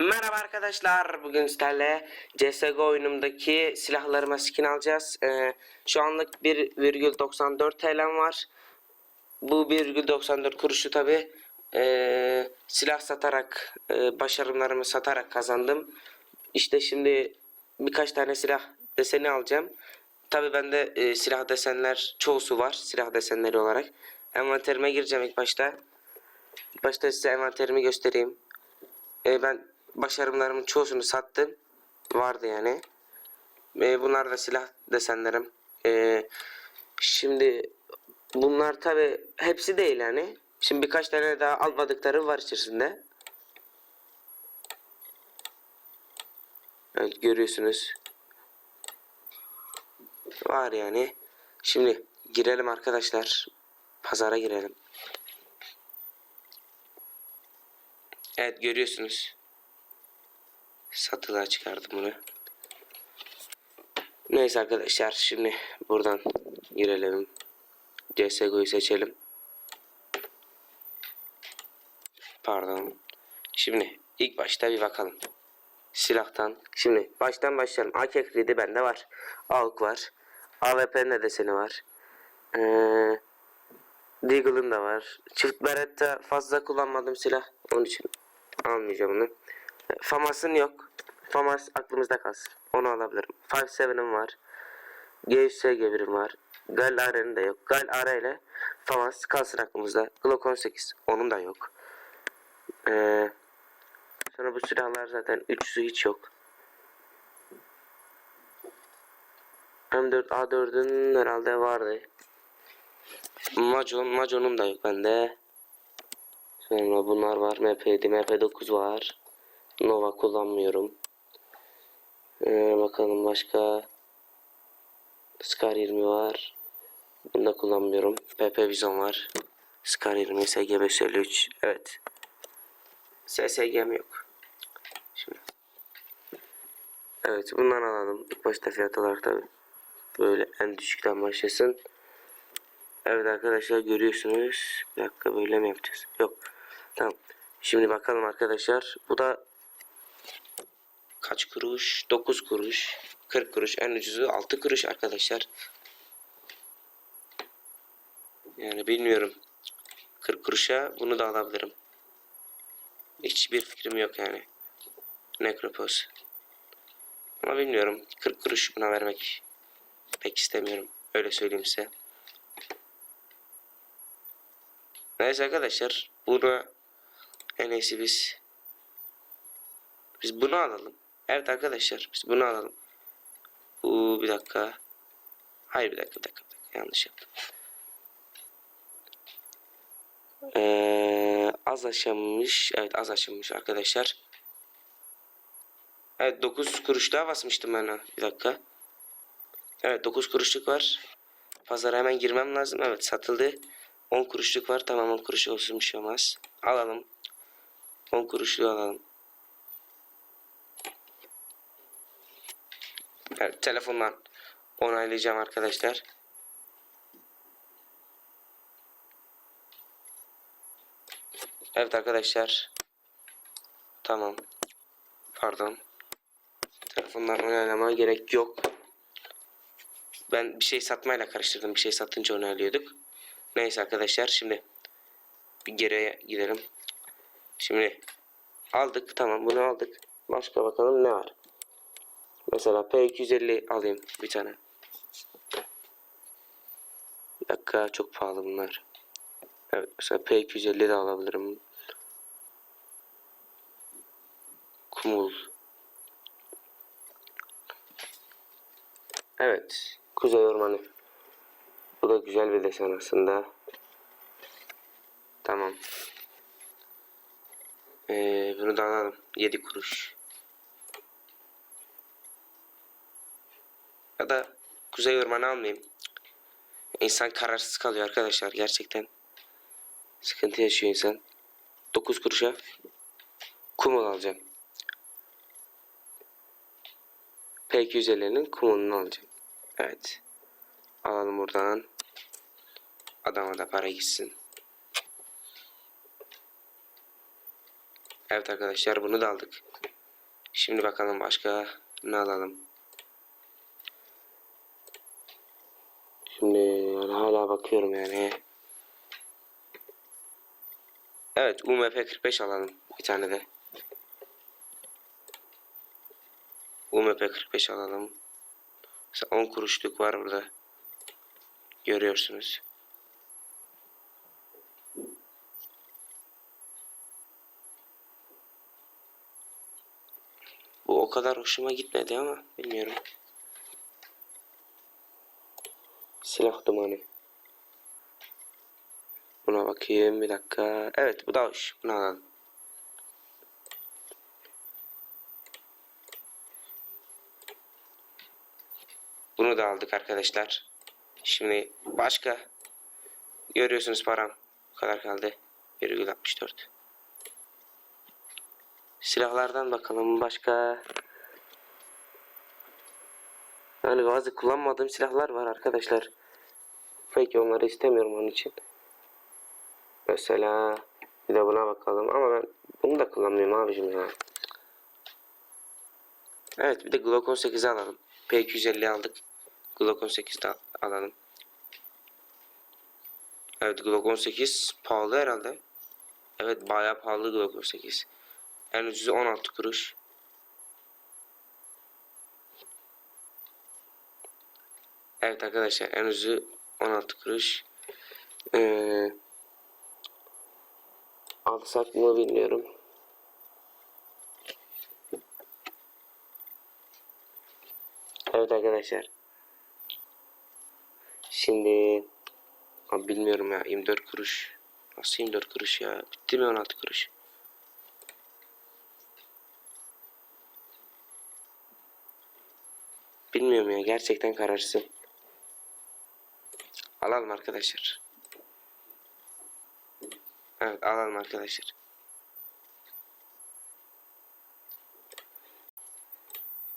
Merhaba arkadaşlar. Bugün sizlerle CSGO oyunumdaki silahlarıma skin alacağız. Ee, şu anlık 1,94 TL'm var. Bu 1,94 kuruşu tabi silah satarak, e, başarımlarımı satarak kazandım. İşte şimdi birkaç tane silah deseni alacağım. Tabi bende e, silah desenler çoğusu var. Silah desenleri olarak. Envanterime gireceğim ilk başta. İlk başta size envanterimi göstereyim. E, ben başarımlarımın çoğusunu sattım. Vardı yani. E, bunlar da silah desenlerim. E, şimdi bunlar tabi hepsi değil yani. Şimdi birkaç tane daha almadıkları var içerisinde. Evet görüyorsunuz. Var yani. Şimdi girelim arkadaşlar. Pazara girelim. Evet görüyorsunuz. Satılığa çıkardım bunu. Neyse arkadaşlar şimdi buradan girelim. CSGO'yu seçelim. Pardon. Şimdi ilk başta bir bakalım. Silahtan. Şimdi baştan başlayalım. AK kredi bende var. AUK var. AWP'nin deseni var. Ee, Deagle'ın da var. Çift Beretta fazla kullanmadım silah. Onun için almayacağım onu. FAMAS'ın yok. FAMAS aklımızda kalsın. Onu alabilirim. 5.7'im var. GSG 1'im var. Gal AR'ın da yok. Gal AR ile FAMAS kalsın aklımızda. Glock 18 onun da yok. Ee, sonra bu silahlar zaten 300'ü hiç yok. M4 A4'ün herhalde vardı. Macon, Macon'un da yok bende. Sonra bunlar var. MP7, MP9 var. Nova kullanmıyorum. Ee, bakalım başka. Scar 20 var. Bunu da kullanmıyorum. PP Vision var. Scar 20, SG 553. Evet. SSG'm yok. Şimdi. Evet bundan alalım. İlk başta fiyat olarak tabi. Böyle en düşükten başlasın. Evet arkadaşlar görüyorsunuz. Bir dakika böyle mi yapacağız? Yok. Tamam. Şimdi bakalım arkadaşlar. Bu da kaç kuruş? 9 kuruş. 40 kuruş. En ucuzu 6 kuruş arkadaşlar. Yani bilmiyorum. 40 kuruşa bunu da alabilirim. Hiçbir fikrim yok yani. Nekropos. Ama bilmiyorum. 40 kuruş buna vermek pek istemiyorum. Öyle söyleyeyim size. Neyse arkadaşlar. Bunu en iyisi biz biz bunu alalım. Evet arkadaşlar biz bunu alalım. Bu bir dakika. Hayır bir dakika bir dakika. Bir dakika. Yanlış yaptım. Ee, az aşınmış. Evet az aşınmış arkadaşlar. Evet 9 kuruş daha basmıştım ben ona. Bir dakika. Evet 9 kuruşluk var. Pazara hemen girmem lazım. Evet satıldı. 10 kuruşluk var. Tamam 10 kuruş olsun bir şey olmaz. Alalım. 10 kuruşluğu alalım. Evet telefondan onaylayacağım arkadaşlar. Evet arkadaşlar. Tamam. Pardon. Telefondan onaylama gerek yok. Ben bir şey satmayla karıştırdım. Bir şey satınca onaylıyorduk. Neyse arkadaşlar şimdi bir geriye gidelim. Şimdi aldık tamam bunu aldık. Başka bakalım ne var. Mesela P250 alayım bir tane. Bir dakika çok pahalı bunlar. Evet mesela P250 de alabilirim. Kumul. Evet. Kuzey Ormanı. Bu da güzel bir desen aslında. Tamam. Ee, bunu da alalım. 7 kuruş. Ya da Kuzey Ormanı almayayım. İnsan kararsız kalıyor arkadaşlar gerçekten. Sıkıntı yaşıyor insan. 9 kuruşa kumul alacağım. P250'nin kumulunu alacağım. Evet. Alalım buradan. Adama da para gitsin. Evet arkadaşlar bunu da aldık. Şimdi bakalım başka ne alalım. Şimdi yani hala bakıyorum yani. Evet UMP 45 alalım bir tane de. UMP 45 alalım. Mesela 10 kuruşluk var burada. Görüyorsunuz. Bu o kadar hoşuma gitmedi ama bilmiyorum. Silah dumanı. Buna bakayım bir dakika. Evet bu da hoş. Bunu alalım. Bunu da aldık arkadaşlar. Şimdi başka. Görüyorsunuz param. Bu kadar kaldı. 1,64. Silahlardan bakalım başka. Yani bazı kullanmadığım silahlar var arkadaşlar. Peki onları istemiyorum onun için. Mesela bir de buna bakalım ama ben bunu da kullanmıyorum abicim ya. Evet bir de Glock 18'i alalım. P250 aldık. Glock 18 de alalım. Evet Glock 18 pahalı herhalde. Evet bayağı pahalı Glock 18. En ucuzu 16 kuruş. Evet arkadaşlar en ucuzu 16 kuruş. Ee, alsak mı bilmiyorum. Evet arkadaşlar. Şimdi bilmiyorum ya 24 kuruş. Nasıl 24 kuruş ya? Bitti mi 16 kuruş? Bilmiyorum ya gerçekten kararsın. Alalım arkadaşlar. Evet alalım arkadaşlar.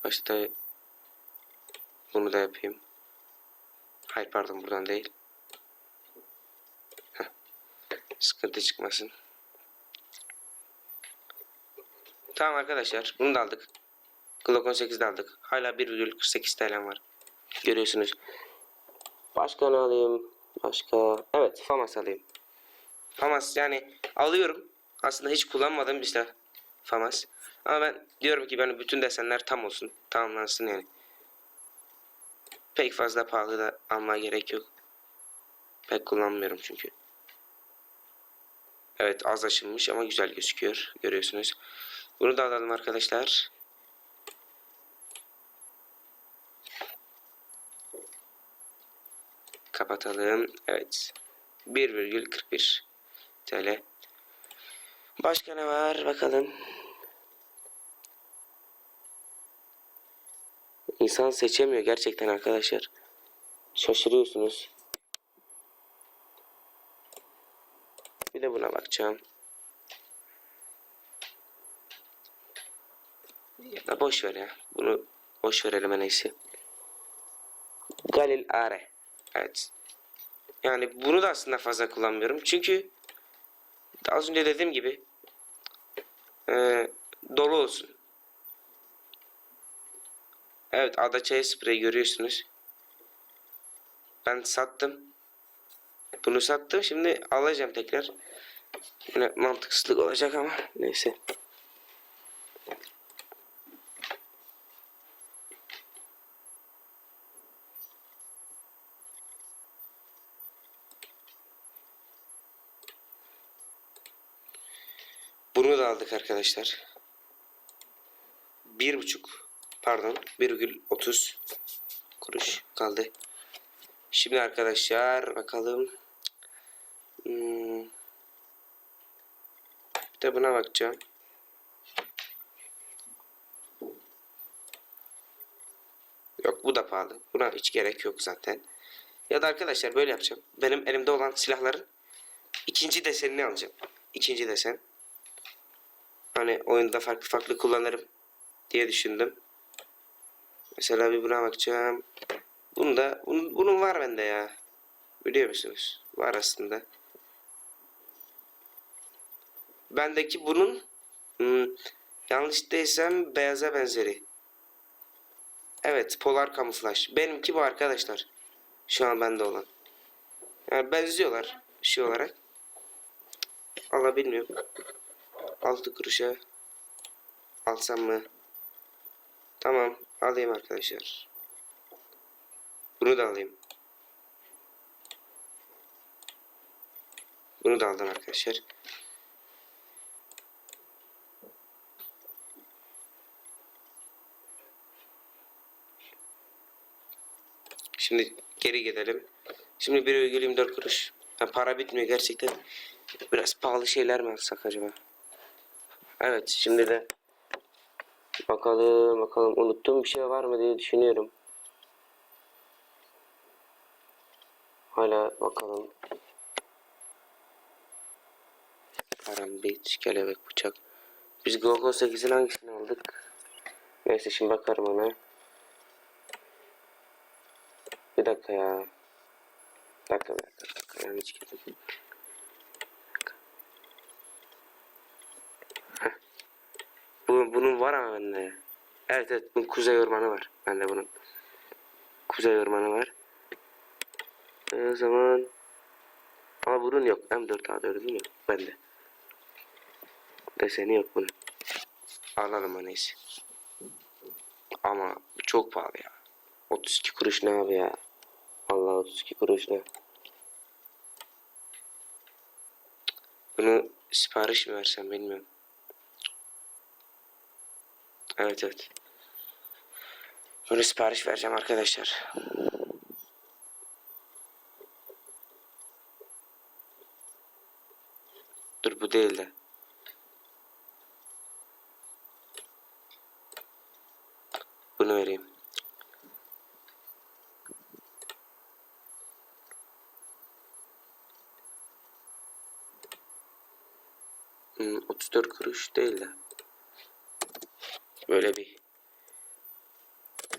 Başta bunu da yapayım. Hayır pardon buradan değil. Heh. Sıkıntı çıkmasın. Tamam arkadaşlar bunu da aldık. Glock 18 de aldık. Hala 1,48 TL var. Görüyorsunuz. Başka ne alayım? Başka. Evet FAMAS alayım. FAMAS yani alıyorum. Aslında hiç kullanmadığım bir. FAMAS. Ama ben diyorum ki ben bütün desenler tam olsun. Tamamlansın yani. Pek fazla pahalı da almaya gerek yok. Pek kullanmıyorum çünkü. Evet az aşınmış ama güzel gözüküyor. Görüyorsunuz. Bunu da alalım arkadaşlar. Kapatalım. Evet. 1,41 TL. Başka ne var bakalım. İnsan seçemiyor gerçekten arkadaşlar. Şaşırıyorsunuz. Bir de buna bakacağım. Ya da boş ver ya. Bunu boş verelim en iyisi. Galil Are. Evet. Yani bunu da aslında fazla kullanmıyorum. Çünkü az önce dediğim gibi e, dolu olsun. Evet adaçayı spreyi görüyorsunuz. Ben sattım. Bunu sattım. Şimdi alacağım tekrar. Yine mantıksızlık olacak ama neyse. Bunu da aldık arkadaşlar. Bir buçuk pardon 1,30 kuruş kaldı. Şimdi arkadaşlar bakalım. Hmm. Bir de buna bakacağım. Yok bu da pahalı. Buna hiç gerek yok zaten. Ya da arkadaşlar böyle yapacağım. Benim elimde olan silahların ikinci desenini alacağım. İkinci desen. Hani oyunda farklı farklı kullanırım diye düşündüm. Mesela bir buna bakacağım. Bunda bunun, bunun var bende ya. Biliyor musunuz? Var aslında. Bendeki bunun hmm, Yanlış değilsem beyaza benzeri. Evet polar kamuflaj. Benimki bu arkadaşlar. Şu an bende olan. Yani benziyorlar şey olarak. Allah bilmiyorum. 6 kuruşa alsam mı? Tamam alayım arkadaşlar. Bunu da alayım. Bunu da aldım arkadaşlar. Şimdi geri gidelim. Şimdi 1,24 kuruş. Ya para bitmiyor gerçekten. Biraz pahalı şeyler mi alsak acaba? Evet şimdi de bakalım bakalım unuttuğum bir şey var mı diye düşünüyorum. Hala bakalım. Karambit, kelebek, bıçak. Biz Gogo 8'in hangisini aldık? Neyse şimdi bakarım ona. Bir dakika ya. Bir dakika bir dakika. Bir dakika. Yani dakika. Heh. Bu, bunun var ama bende. Evet evet bunun kuzey ormanı var. Bende bunun. Kuzey ormanı var. E, o zaman ama bunun yok. M4A4'ün yok. Bende. Deseni yok bunun. Alalım o neyse. Ama çok pahalı ya. 32 kuruş ne abi ya? Allah 32 kuruş ne? Bunu sipariş mi versem bilmiyorum. Evet evet. Bunu sipariş vereceğim arkadaşlar. Dur bu değil de. Bunu vereyim. Hmm, 34 kuruş değil de. Böyle bir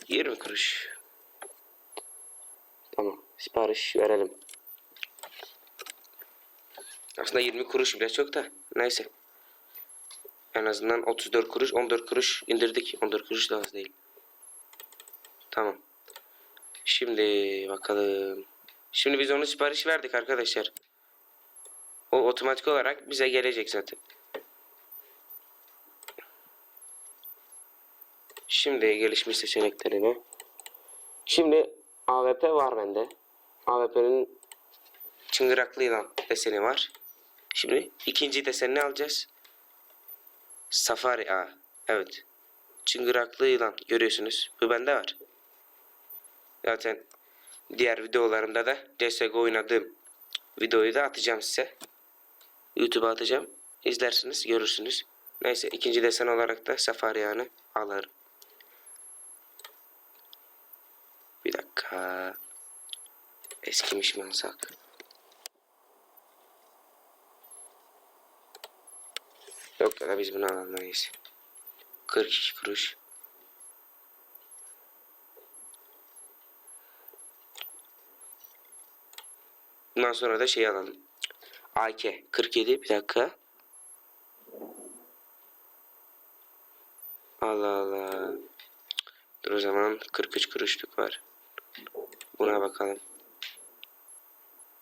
20 kuruş. Tamam. Sipariş verelim. Aslında 20 kuruş bile çok da. Neyse. En azından 34 kuruş, 14 kuruş indirdik. 14 kuruş da az değil. Tamam. Şimdi bakalım. Şimdi biz onu sipariş verdik arkadaşlar. O otomatik olarak bize gelecek zaten. Şimdi gelişmiş seçeneklerine. Şimdi AWP var bende. AWP'nin çıngıraklı yılan deseni var. Şimdi ikinci desenini alacağız. Safari A. Evet. Çıngıraklı yılan görüyorsunuz. Bu bende var. Zaten diğer videolarımda da CSGO oynadığım videoyu da atacağım size. YouTube'a atacağım. İzlersiniz, görürsünüz. Neyse ikinci desen olarak da Safari A'nı alırım. Dakika. Eskimiş mi alsak? Yok ya da biz bunu alamayız. 42 kuruş. Bundan sonra da şey alalım. AK 47 bir dakika. Allah Allah. Dur o zaman 43 kuruşluk var. Buna bakalım.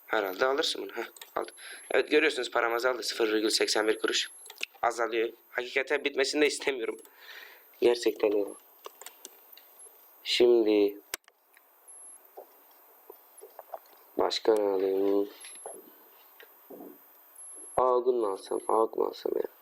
Herhalde alırsın bunu. Heh, aldı. Evet görüyorsunuz param azaldı. 0,81 kuruş. Azalıyor. Hakikaten bitmesini de istemiyorum. Gerçekten öyle. Şimdi başka ne alayım? Ağgun mu alsam? Ağuk mu alsam ya?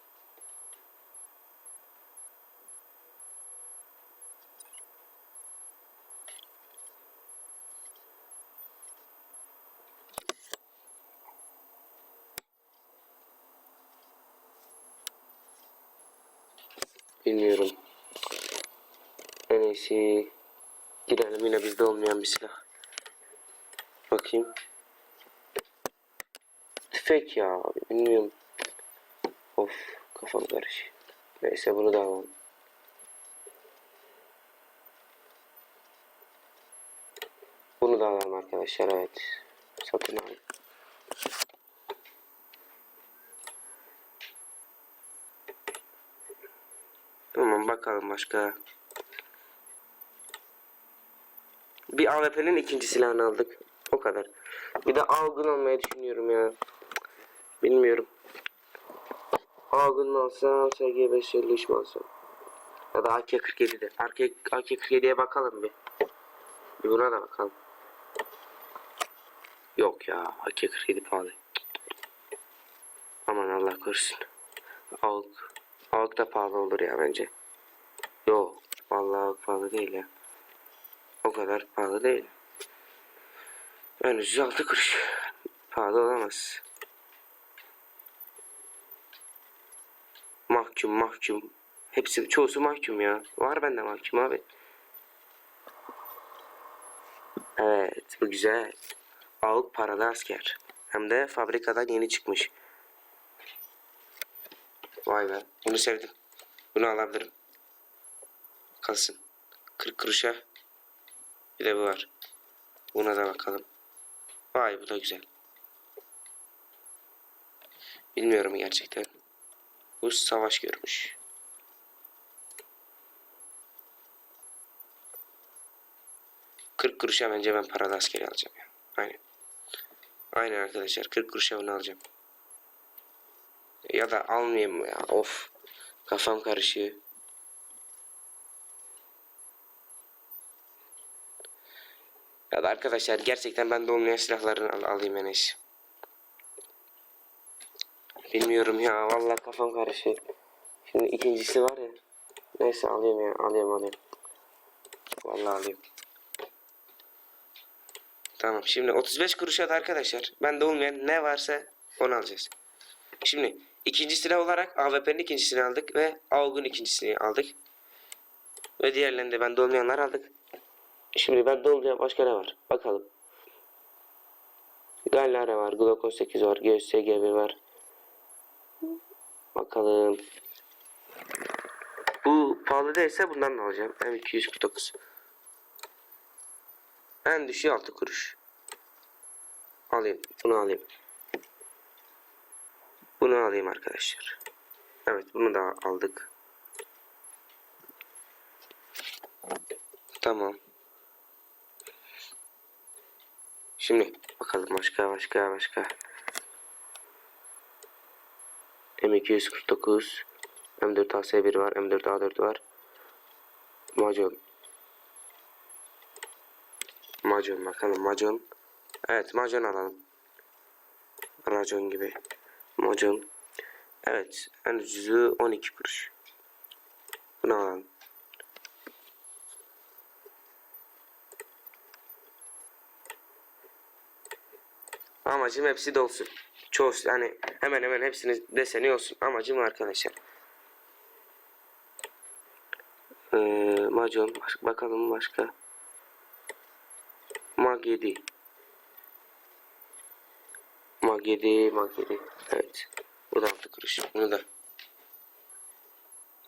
Bilmiyorum. En iyisi girelim yine bizde olmayan bir silah. Bakayım. Tüfek ya bilmiyorum. Of kafam karış. Neyse bunu da alalım. Bunu da alalım arkadaşlar evet. Satın aldım. Tamam bakalım başka. Bir AWP'nin ikinci silahını aldık. O kadar. Bir de Algun almayı düşünüyorum ya. Bilmiyorum. Algun mu alsam, SG553 mi alsam? Ya da AK-47'de. AK-47'ye bakalım bir. Bir buna da bakalım. Yok ya AK-47 pahalı. Aman Allah korusun. Avuk. Avuk da pahalı olur ya bence. Yok. Vallahi pahalı değil ya. O kadar pahalı değil. Yani 106 kuruş. Pahalı olamaz. Mahkum mahkum. Hepsi çoğusu mahkum ya. Var bende mahkum abi. Evet bu güzel. Avuk paralı asker. Hem de fabrikadan yeni çıkmış. Vay be. Bunu sevdim. Bunu alabilirim. Kalsın. 40 kuruşa. Bir de bu var. Buna da bakalım. Vay bu da güzel. Bilmiyorum gerçekten. Bu savaş görmüş. Kırk kuruşa bence ben paralı askeri alacağım ya. Aynen. Aynen arkadaşlar 40 kuruşa bunu alacağım. Ya da almayayım ya of. Kafam karışıyor. Ya da arkadaşlar gerçekten bende olmayan silahlarını al alayım en iyisi. Bilmiyorum ya vallahi kafam karışıyor. Şimdi ikincisi var ya. Neyse alayım ya alayım alayım. Vallahi alayım. Tamam şimdi 35 kuruşa da arkadaşlar bende olmayan ne varsa onu alacağız. Şimdi ikinci silah olarak AWP'nin ikincisini aldık ve AUG'un ikincisini aldık. Ve diğerlerinde bende olmayanlar aldık. Şimdi bende olmayan başka ne var? Bakalım. Gallara var, Glock 18 var, GSG1 var. Bakalım. Bu pahalı değilse bundan da alacağım. M249. En düşüğü 6 kuruş. Alayım. Bunu alayım. Bunu alayım arkadaşlar. Evet bunu da aldık. Tamam. Şimdi bakalım başka başka başka. M249 M4AS1 var M4A4 var. Macon Macon bakalım Macon Evet Macon alalım. Racon gibi. Macon Evet en ucuzu 12 kuruş. Bunu alalım Amacım hepsi de olsun. Çoğu yani hemen hemen hepsinin deseni olsun. Amacım arkadaşlar. Ee, Macon bakalım başka. Mag 7. Mag 7, Mag 7. Evet. Bu da 6 kuruş. Bunu da.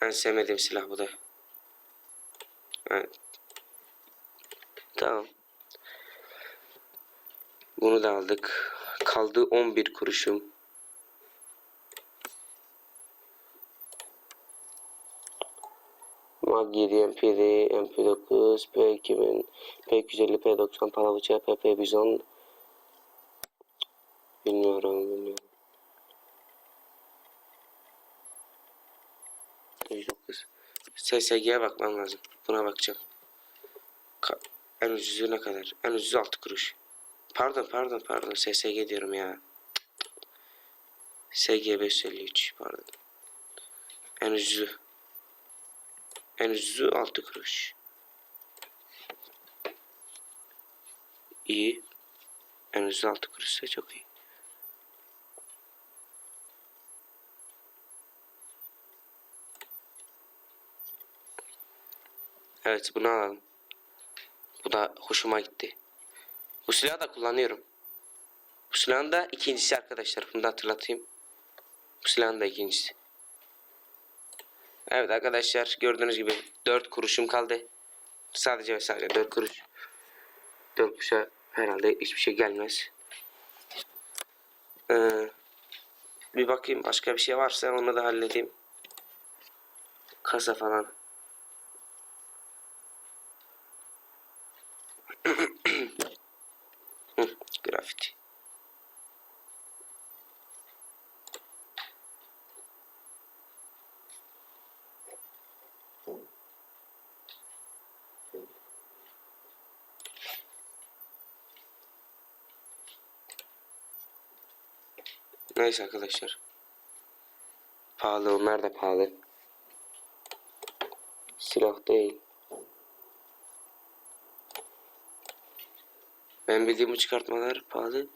En sevmediğim silah bu da. Evet. Tamam. Bunu da aldık. Kaldı 11 kuruşum. Mag 7, MPD, MP9, P2000, P250, P90, Palavuça, PP Bizon. Bilmiyorum, bilmiyorum. 109. SSG'ye bakmam lazım. Buna bakacağım. Ka en ucuzu ne kadar? En ucuzu 6 kuruş. Pardon pardon pardon SSG diyorum ya. SG 553 pardon. En ucuzu. En ucuzu 6 kuruş. İyi. En ucuzu 6 kuruşsa çok iyi. Evet bunu alalım. Bu da hoşuma gitti. Bu silahı da kullanıyorum. Bu silahın da ikincisi arkadaşlar. Bunu da hatırlatayım. Bu silahın da ikincisi. Evet arkadaşlar gördüğünüz gibi 4 kuruşum kaldı. Sadece ve sadece 4 kuruş. 4 kuruşa herhalde hiçbir şey gelmez. Ee, bir bakayım başka bir şey varsa onu da halledeyim. Kasa falan. Grafiti. Neyse arkadaşlar. Pahalı onlar da pahalı. Silah değil. Ben bildiğim bu çıkartmalar pahalı.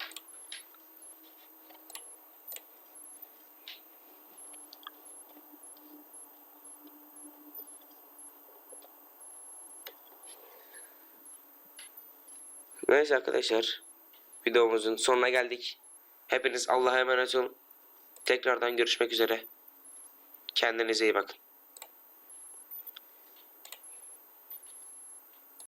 Neyse arkadaşlar. Videomuzun sonuna geldik. Hepiniz Allah'a emanet olun. Tekrardan görüşmek üzere. Kendinize iyi bakın.